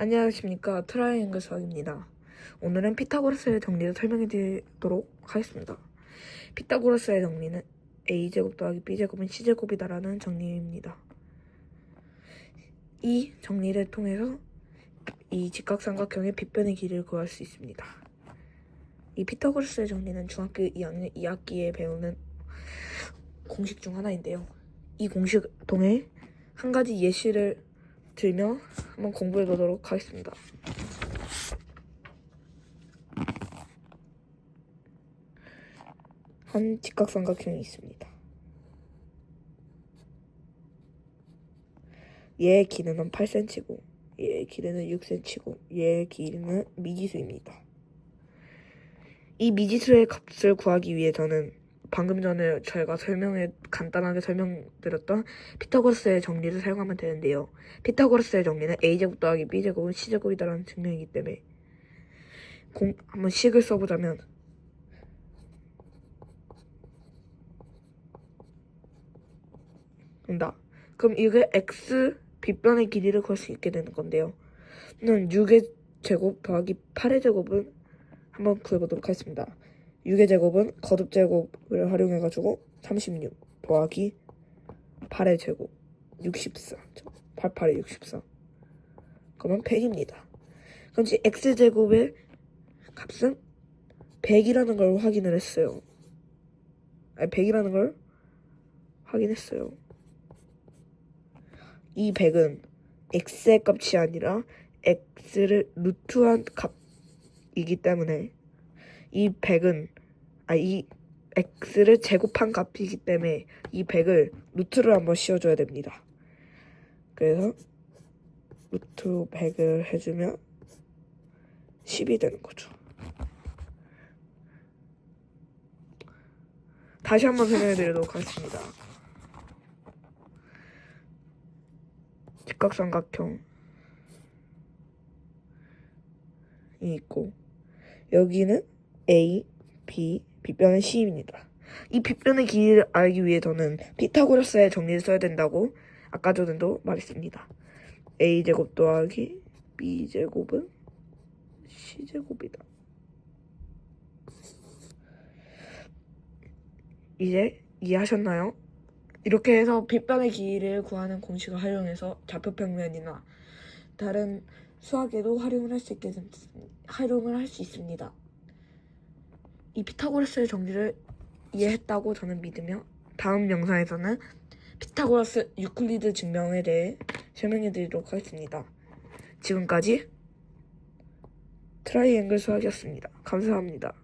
안녕하십니까 트라이앵글 수학입니다. 오늘은 피타고라스의 정리를 설명해 드리도록 하겠습니다. 피타고라스의 정리는 a제곱 더하기 b제곱은 c제곱이다라는 정리입니다. 이 정리를 통해서 이 직각삼각형의 빗변의 길이를 구할 수 있습니다. 이 피타고라스의 정리는 중학교 2학년 2학기에 배우는 공식 중 하나인데요. 이 공식 통해 한 가지 예시를 들며 한번 공부해 보도록 하겠습니다. 한 직각삼각형이 있습니다. 얘의 길이는 8cm고 얘의 길이는 6cm고 얘의 길이는 미지수입니다. 이 미지수의 값을 구하기 위해서는 방금 전에 저희가 설명에 간단하게 설명드렸던 피타고라스의 정리를 사용하면 되는데요. 피타고라스의 정리는 a제곱 더하기 b제곱은 c제곱이다라는 증명이기 때문에 공, 한번 식을 써보자면 된다. 그럼 이게 x 빗변의 길이를 구할 수 있게 되는 건데요. 저는 6의 제곱 더하기 8의 제곱은 한번 구해보도록 하겠습니다. 6의 제곱은 거듭 제곱을 활용해가지고 36 더하기 8의 제곱 64 88에 64 그러면 100입니다. 그럼 이제 x 제곱의 값은 100이라는 걸 확인을 했어요. 아니 100이라는 걸 확인했어요. 이 100은 x의 값이 아니라 x를 루트한 값이기 때문에 이 100은 아 이 x를 제곱한 값이기 때문에 이 100을 루트를 한번 씌워줘야 됩니다. 그래서 루트 100을 해주면 10이 되는 거죠. 다시 한번 설명해 드리도록 하겠습니다. 직각삼각형이 있고 여기는 A, B, 빗변은 C입니다. 이 빗변의 길이를 알기 위해서는 피타고라스의 정리를 써야 된다고 아까 전에도 말했습니다. A제곱 더하기 B제곱은 C제곱이다. 이제 이해하셨나요? 이렇게 해서 빗변의 길이를 구하는 공식을 활용해서 좌표평면이나 다른 수학에도 활용을 할 수 있게 된, 활용을 할 수 있습니다. 이 피타고라스의 정리를 이해했다고 저는 믿으며 다음 영상에서는 피타고라스 유클리드 증명에 대해 설명해 드리도록 하겠습니다. 지금까지 트라이앵글 수학이었습니다. 감사합니다.